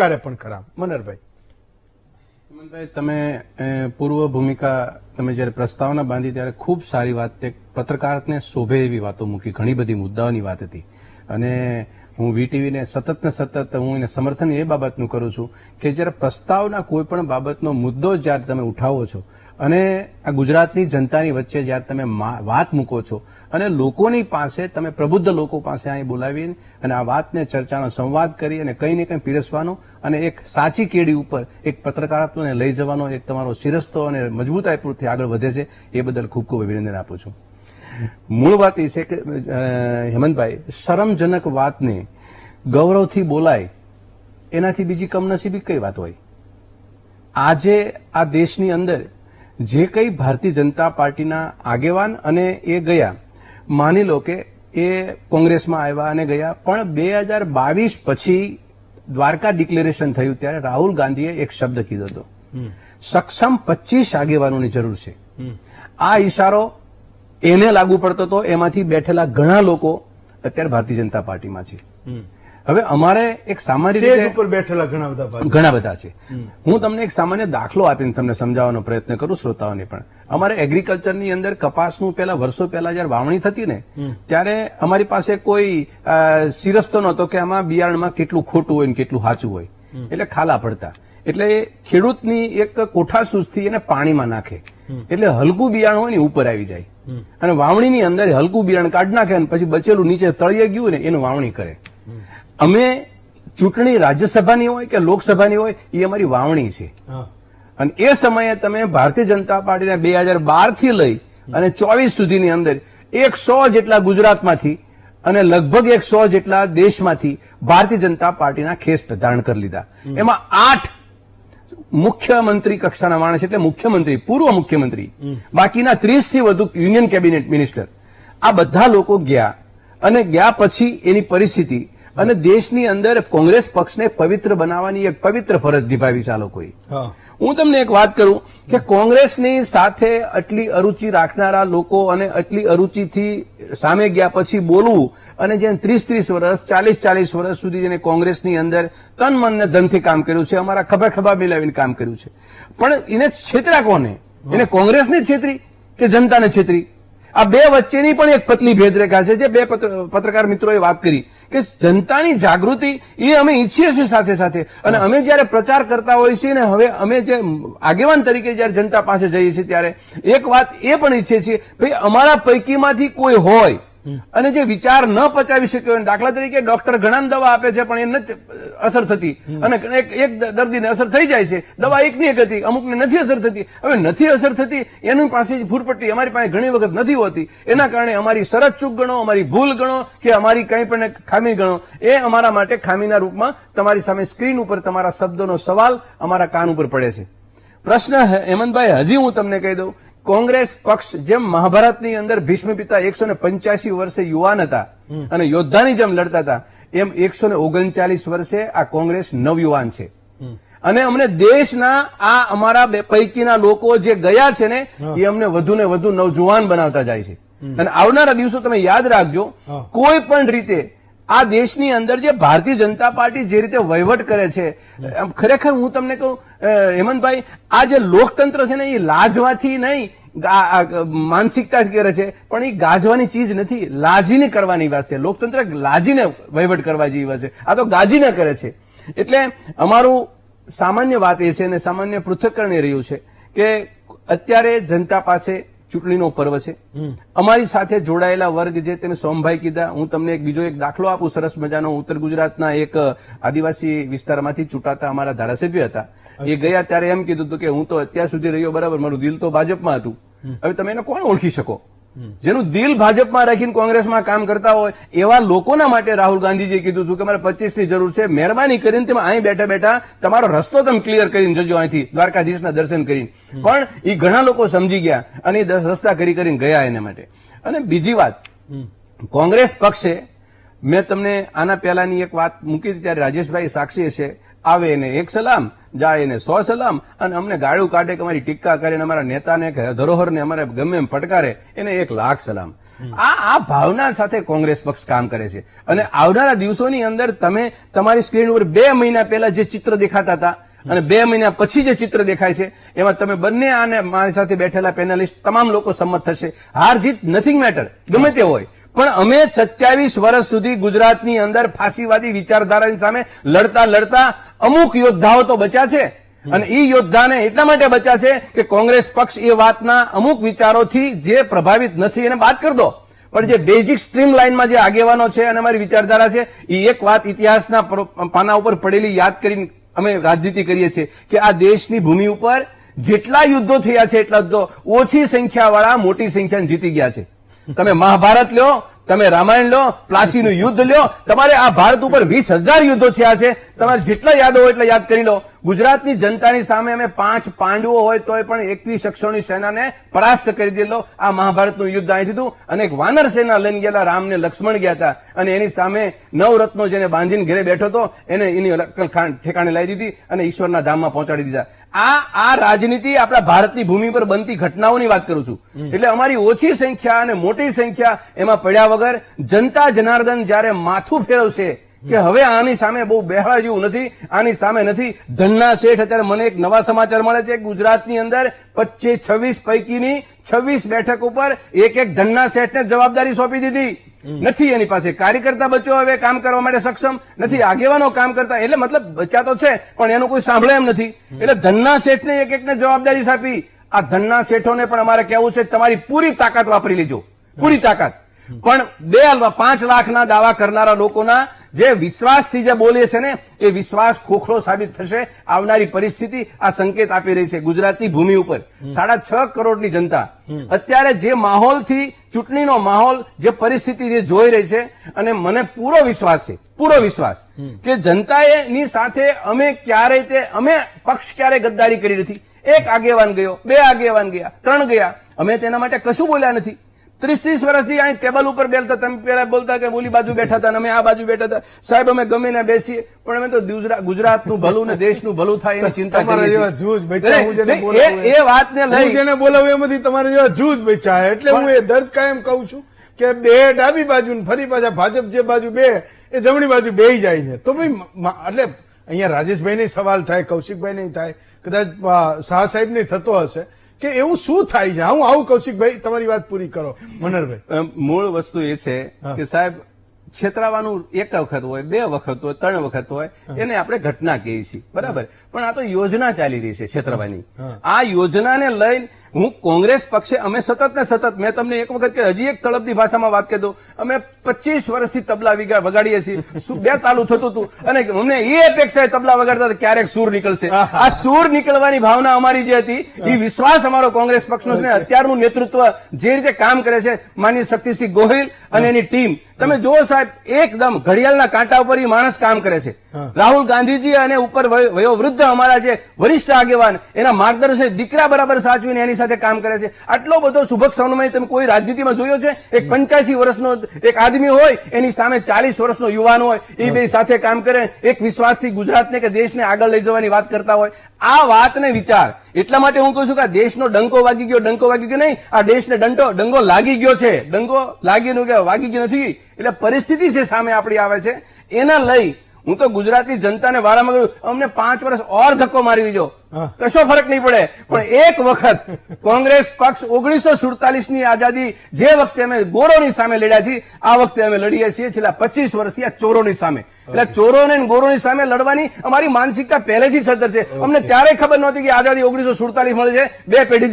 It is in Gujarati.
કરે પણ ખરા. મનરભાઈ. તમે પૂર્વ ભૂમિકા તમે જ્યારે પ્રસ્તાવના બાંધી ત્યારે ખૂબ સારી વાત તે પત્રકારને શોભે એવી વાતો મૂકી. ઘણી બધી મુદ્દાઓની વાત હતી. અને હું વીટીવીને સતત ને સતત હું એને સમર્થન એ બાબતનું કરું છું કે જ્યારે પ્રસ્તાવના કોઈ પણ બાબતનો મુદ્દો જ્યારે તમે ઉઠાવો છો અને આ ગુજરાતની જનતાની વચ્ચે જ્યારે તમે વાત મૂકો છો અને લોકોની પાસે તમે પ્રબુદ્ધ લોકો પાસે અહીં બોલાવીને અને આ વાતને ચર્ચાનો સંવાદ કરી અને કંઈ ને કંઈ પીરસવાનો અને એક સાચી કેડી ઉપર એક પત્રકારત્વને લઈ જવાનો એક તમારો શિરસ્તો અને મજબૂતાઈપૂર્વકથી આગળ વધે છે એ બદલ ખૂબ ખૂબ અભિનંદન આપું છું. મૂળ વાત એ છે કે હેમંતભાઈ શરમજનક વાતને ગૌરવથી બોલાય એનાથી બીજી કમનસીબી કઈ વાત હોય? આજે આ દેશની અંદર જે કંઈ ભારતીય જનતા પાર્ટીના આગેવાન અને એ ગયા માની લો કે એ કોંગ્રેસમાં આવ્યા અને ગયા પણ બે હજાર બાવીસ પછી દ્વારકા ડિક્લેરેશન થયું ત્યારે રાહુલ ગાંધીએ એક શબ્દ કીધો હતો. સક્ષમ પચીસ આગેવાનોની જરૂર છે. આ ઈશારો એને લાગુ પડતો હતો એમાંથી બેઠેલા ઘણા લોકો અત્યારે ભારતીય જનતા પાર્ટીમાં છે. હવે અમારે એક સામાન્ય રીતે ઉપર બેઠેલા ઘણા બધા ઘણા બધા છે. હું તમને એક સામાન્ય દાખલો આપીને તમને સમજાવવાનો પ્રયત્ન કરું શ્રોતાઓને પણ. અમારે એગ્રીકલ્ચરની અંદર કપાસનું પહેલા વર્ષો પહેલા જયારે વાવણી થતી ને ત્યારે અમારી પાસે કોઈ શિરસ્તો સિરસ્તો નહોતો કે આમાં બિયારણમાં કેટલું ખોટું હોય ને કેટલું સાચું હોય. એટલે ખાલા પડતા. એટલે ખેડૂતની એક કોઠાસૂઝથી એને પાણીમાં નાખે. એટલે હલકું બિયારણ હોય ને ઉપર આવી જાય. અને વાવણીની અંદર હલકું બિયારણ કાઢ નાખે અને પછી બચેલું નીચે તળિયે ગયું ને એનું વાવણી કરે. અમે ચૂંટણી રાજ્યસભાની હોય કે લોકસભાની હોય એ અમારી વાવણી છે. અને એ સમયે તમે ભારતીય જનતા પાર્ટીના બે હજાર બારથી લઈ અને ચોવીસ સુધીની અંદર એકસો જેટલા ગુજરાતમાંથી અને લગભગ એકસો જેટલા દેશમાંથી ભારતીય જનતા પાર્ટીના ખેસ ધારણ કરી લીધા. એમાં આઠ મુખ્યમંત્રી કક્ષાના માણસ એટલે મુખ્યમંત્રી, પૂર્વ મુખ્યમંત્રી. બાકીના ત્રીસથી વધુ યુનિયન કેબિનેટ મિનિસ્ટર. આ બધા લોકો ગયા અને ગયા પછી એની પરિસ્થિતિ અને દેશની અંદર કોંગ્રેસ પક્ષને પવિત્ર બનાવવાની એક પવિત્ર ફરજ નિભાવી છે આ લોકોએ. હું. તમને એક વાત કરું કે કોંગ્રેસની સાથે આટલી અરુચિ રાખનારા લોકો અને આટલી અરુચિથી સામે ગયા પછી બોલવું અને જેને ત્રીસ ત્રીસ વર્ષ ચાલીસ ચાલીસ વર્ષ સુધી જેને કોંગ્રેસની અંદર તન મન ને ધનથી કામ કર્યું છે અમારા ખભા ખભા મિલાવીને કામ કર્યું છે. પણ એને છેતરા કોને? એને કોંગ્રેસને છેતરી કે જનતાને છેતરી? આ બે વચ્ચેની પણ એક પતલી ભેદરેખા છે જે બે પત્ર- પત્રકાર મિત્રોએ વાત કરી કે જનતાની જાગૃતિ એ અમે ઈચ્છીએ છીએ સાથે સાથે. અને અમે જ્યારે પ્રચાર કરતા હોઈએ છીએ ને હવે અમે જે આગેવાન તરીકે જ્યારે જનતા પાસે જઈએ છીએ ત્યારે એક વાત એ પણ ઈચ્છીએ છીએ ભાઈ અમારા પૈકીમાંથી કોઈ હોય અને જે વિચાર ન પચાવી શક્યો દાખલા તરીકે ડોક્ટર ઘણા દવા આપે છે, પણ એ નથી અસર થતી. અને એક એક દર્દીને અસર થઈ જાય છે. દવા એકની એક હતી, અમુકને નથી અસર થતી. હવે નથી અસર થતી, એની પાસે ફૂટપટ્ટી અમારી પાસે ઘણી વખત નથી હોતી. એના કારણે અમારી શરત ચૂક ગણો, અમારી ભૂલ ગણો, કે અમારી કંઈ પણ ખામી ગણો. એ અમારા માટે ખામીના રૂપમાં તમારી સામે સ્ક્રીન ઉપર તમારા શબ્દોનો સવાલ અમારા કાન ઉપર પડે છે. પ્રશ્ન હેમંતભાઈ, હજી હું તમને કહી દઉં કોંગ્રેસ પક્ષ જેમ મહાભારતની અંદર ભીષ્મ પિતા એકસો ને પંચ્યાસી વર્ષે યુવાન હતા અને યોદ્ધાની જેમ લડતા હતા એમ એકસો ને ઓગણચાલીસ વર્ષે આ કોંગ્રેસ નવયુવાન છે. અને અમને દેશના આ અમારા બે પૈકીના લોકો જે ગયા છે ને એ અમને વધુ ને વધુ નવજુવાન બનાવતા જાય છે. અને આવનારા દિવસો તમે યાદ રાખજો કોઈ પણ રીતે આ દેશની અંદર જે ભારતીય જનતા પાર્ટી જે રીતે વહીવટ કરે છે ખરેખર હું તમને કહું હેમંતભાઈ, આ જે લોકતંત્ર છે ને, એ લાજવાથી નહીં માનસિકતા કરે છે, પણ એ ગાજવાની ચીજ નથી, લાજીને કરવાની વાત છે. લોકતંત્ર લાજીને વહીવટ કરવા જેવી વાત છે. આ તો ગાજીને કરે છે. એટલે અમારું સામાન્ય વાત એ છે અને સામાન્ય પૃથ્થકરણ એ રહ્યું છે કે અત્યારે જનતા પાસે ચૂંટણીનો પર્વ છે. અમારી સાથે જોડાયેલા વર્ગ જે તમે સોમભાઈ કીધા હું તમને એક બીજો એક દાખલો આપું સરસ મજાનો. ઉત્તર ગુજરાતના એક આદિવાસી વિસ્તારમાંથી ચૂંટાતા અમારા ધારાસભ્ય હતા. એ ગયા ત્યારે એમ કીધું હતું કે હું તો અત્યાર સુધી રહ્યો બરાબર મારું દિલ તો ભાજપમાં હતું. હવે તમે એને કોણ ઓળખી શકો? જેનું દિલ ભાજપમાં રાખીને કોંગ્રેસમાં કામ કરતા હોય, એવા લોકોના માટે રાહુલ ગાંધીજીએ કીધું છું કે મારે પચીસની જરૂર છે, મહેરબાની કરીને તમે અહીં બેઠા બેઠા તમારો રસ્તો તમે ક્લિયર કરીને જજો અહીંથી, દ્વારકાધીશના દર્શન કરીને. પણ એ ઘણા લોકો સમજી ગયા અને એ રસ્તા કરી કરીને ગયા એના માટે. અને બીજી વાત, કોંગ્રેસ પક્ષે, મેં તમને આના પહેલાની એક વાત મૂકી ત્યારે રાજેશભાઈ સાક્ષી છે આવે એને એક સલામ. જાય એને સો સલામ અને અમને ગાળું કાઢે કે અમારી કરે કરીને અમારા નેતાને કે ધરોહરને અમારે ગમે એમ પટકારે એને એક લાખ સલામ. આ આ ભાવના સાથે કોંગ્રેસ પક્ષ કામ કરે છે. અને આવનારા દિવસોની અંદર તમે તમારી સ્ક્રીન ઉપર બે મહિના પહેલા જે ચિત્ર દેખાતા હતા અને બે મહિના પછી જે ચિત્ર દેખાય છે, એમાં તમે બંને આને મારી સાથે બેઠેલા પેનલિસ્ટ તમામ લોકો સંમત થશે. હાર જીત નથિંગ મેટર ગમે તે હોય. પણ અમે સત્યાવીસ વર્ષ સુધી ગુજરાતની અંદર ફાંસીવાદી વિચારધારાની સામે લડતા લડતા અમુક યોદ્ધાઓ તો બચ્યા છે. અને એ યોદ્ધાને એટલા માટે બચ્યા છે કે કોંગ્રેસ પક્ષ એ વાતના અમુક વિચારોથી જે પ્રભાવિત નથી, એને બાદ કરી દો. પણ જે બેઝિક સ્ટ્રીમ લાઇનમાં જે આગેવાનો છે અને અમારી વિચારધારા છે એ એક વાત ઇતિહાસના પાના ઉપર પડેલી યાદ કરીને અમે રાજનીતિ કરીએ છીએ કે આ દેશની ભૂમિ ઉપર જેટલા યુદ્ધો થયા છે એટલા યુદ્ધો ઓછી સંખ્યાવાળા મોટી સંખ્યા જીતી ગયા છે. તમે મહાભારત લ્યો તમે રામાયણ લો પ્લાસીનું યુદ્ધ લ્યો. તમારે આ ભારત ઉપર વીસ હજાર યુદ્ધો થયા છે. તમારે જેટલા યાદ હોય એટલા યાદ કરી લો. ગુજરાતની જનતાની સામે અમે પાંચ પાંડવો હોય તોય પણ એકવીસ અક્ષોની સેનાને પરાસ્ત કરી દીધેલો આ મહાભારતનું યુદ્ધ અહીંથી દીધું. અને એક વાનર સેના લઈને ગયેલા રામને લક્ષ્મણ ગયા હતા. અને એની સામે નવરત્નો જેને બાંધીને ઘરે બેઠો હતો એને એની ઠેકાણે લાવી દીધી અને ઈશ્વરના ધામમાં પહોંચાડી દીધા. આ આ રાજનીતિ આપણા ભારતની ભૂમિ પર બનતી ઘટનાઓની વાત કરું છું. એટલે અમારી ઓછી સંખ્યા અને મોટી સંખ્યા એમાં પડ્યા વગર જનતા જનાર્દન જ્યારે માથું ફેરવશે કે હવે આની સામે બહુ બેહવા જેવું નથી આની સામે નથી. ધનના શેઠ અત્યારે મને એક નવા સમાચાર મળે છે. ગુજરાતની અંદર પચીસ છવ્વીસ પૈકીની છવ્વીસ બેઠક ઉપર એક એક ધનના શેઠને જવાબદારી સોંપી દીધી. નથી એની પાસે. કાર્યકર્તા બચ્ચો હવે કામ કરવા માટે સક્ષમ નથી. આગેવાનો કામ કરતા એટલે મતલબ બચ્ચા તો છે પણ એનું કોઈ સાંભળે એમ નથી. એટલે ધનના શેઠને એક એકને જવાબદારી સોંપી. આ ધનના શેઠોને પણ અમારે કહેવું છે તમારી પૂરી તાકાત વાપરી લેજો. પૂરી તાકાત. પણ બે પાંચ લાખના દાવા કરનારા લોકોના જે વિશ્વાસથી જે બોલે છે ને, એ વિશ્વાસ ખોખલો સાબિત થશે. આવનારી પરિસ્થિતિ આ સંકેત આપી રહી છે ગુજરાતની ભૂમિ ઉપર. સાડા છ કરોડની જનતા. અત્યારે જે માહોલથી, ચૂંટણીનો માહોલ, જે પરિસ્થિતિ જે જોઈ રહી છે, અને મને પૂરો વિશ્વાસ છે, પૂરો વિશ્વાસ કે જનતાએ ની સાથે અમે ક્યારેય તે, અમે પક્ષ ક્યારેય ગદ્દારી કરી નથી. એક આગેવાન ગયો, બે આગેવાન ગયા, ત્રણ ગયા. અમે તેના માટે કશું બોલ્યા નથી. ત્રીસ ત્રીસ વર્ષથી અહીં ટેબલ ઉપર બેસતા તમે પેલા બોલતા કે ઓલી બાજુ બેઠા હતા અમે આ બાજુ બેઠા હતા. સાહેબ અમે ગમે ને બેસીએ. પણ અમે તો ગુજરા- ગુજરાતનું ભલું ને દેશનું ભલું થાય એની ચિંતા કરીએ એ- વાતને લઈ. જેને બોલાવું એમાંથી તમારે જેવા જૂજ બચ્ચા એટલે હું એ દર્દ કાયમ કહું છું કે બે ડાબી બાજુ ને ફરી પાછા ભાજપ જે બાજુ બે એ જમણી બાજુ બે જાય છે. તો ભાઈ એટલે અહીંયા રાજેશભાઈ સવાલ થાય કૌશિકભાઈ નહીં થાય કદાચ શાહ સાહેબ ને થતો હશે. કે એવું શું થાય છે? હું આવું કૌશિકભાઈ તમારી વાત પૂરી કરો. મનરભાઈ. મૂળ વસ્તુ એ છે કે સાહેબ છેતરાવાનું એક વખત હોય બે વખત હોય ત્રણ વખત હોય એને આપણે ઘટના કહીએ છીએ. બરાબર? પણ આ તો યોજના ચાલી રહી છે છેતરવાની. આ યોજનાને લઈને હું કોંગ્રેસ પક્ષે અમે સતત ને સતત મેં તમને એક વખત કે હજી એક તળપદી ભાષામાં વાત કરી દઉં. અમે પચીસ વર્ષથી તબલા વિગા વગાડીએ છીએ. શું બે તાલુ થતું હતું. અને અમને એ અપેક્ષા તબલા વગાડતા ક્યારેક સૂર નીકળશે. આ સૂર નીકળવાની ભાવના અમારી જે હતી એ વિશ્વાસ અમારો કોંગ્રેસ પક્ષનો છે ને અત્યારનું નેતૃત્વ જે રીતે કામ કરે છે માનીય શક્તિસિંહ ગોહિલ અને એની ટીમ. તમે જુઓ સાહેબ એકદમ ઘડિયાળના કાંટા ઉપર એ માણસ કામ કરે છે. રાહુલ ગાંધીજી અને ઉપર વયોવૃદ્ધ અમારા જે વરિષ્ઠ આગેવાન એના માર્ગદર્શન દીકરા બરાબર સાચવીને એની સાથે કામ કરે છે. આટલો બધો સુભગ સમન્વય તમે કોઈ રાજનીતિમાં જોયો છે? એક પંચ્યાસી વર્ષનો એક આદમી હોય એની સામે ચાલીસ વર્ષનો યુવાન હોય એ બે સાથે કામ કરે એક વિશ્વાસથી ગુજરાતને કે દેશને આગળ લઈ જવાની વાત કરતા હોય. આ વાતને વિચાર. એટલા માટે હું કહું છું કે આ દેશનો ડંકો વાગી ગયો ડંકો વાગી ગયો નહીં આ દેશને ડંટો ડંગો લાગી ગયો છે. ડંગો લાગી વાગી ગયો નથી એટલે પરિસ્થિતિ છે સામે આપણી આવે છે એના લઈ હું તો ગુજરાતી જનતાને વારામાં કહ્યું અમને પાંચ વર્ષ ઓર ધક્કો મારી દીધો. કશો ફરક નહીં પડે. પણ એક વખત કોંગ્રેસ પક્ષ ઓગણીસો સુડતાલીસની આઝાદી જે વખતે અમે ગોરોની સામે લડ્યા છીએ આ વખતે અમે લડીએ છીએ. છેલ્લા પચીસ વર્ષથી આ ચોરોની સામે. એટલે ચોરોને ગોરોની સામે લડવાની અમારી માનસિકતા પહેલેથી સદર છે. અમને ત્યારે ખબર નહોતી કે આઝાદી ઓગણીસો સુડતાલીસ મળે છે. બે પેઢીથી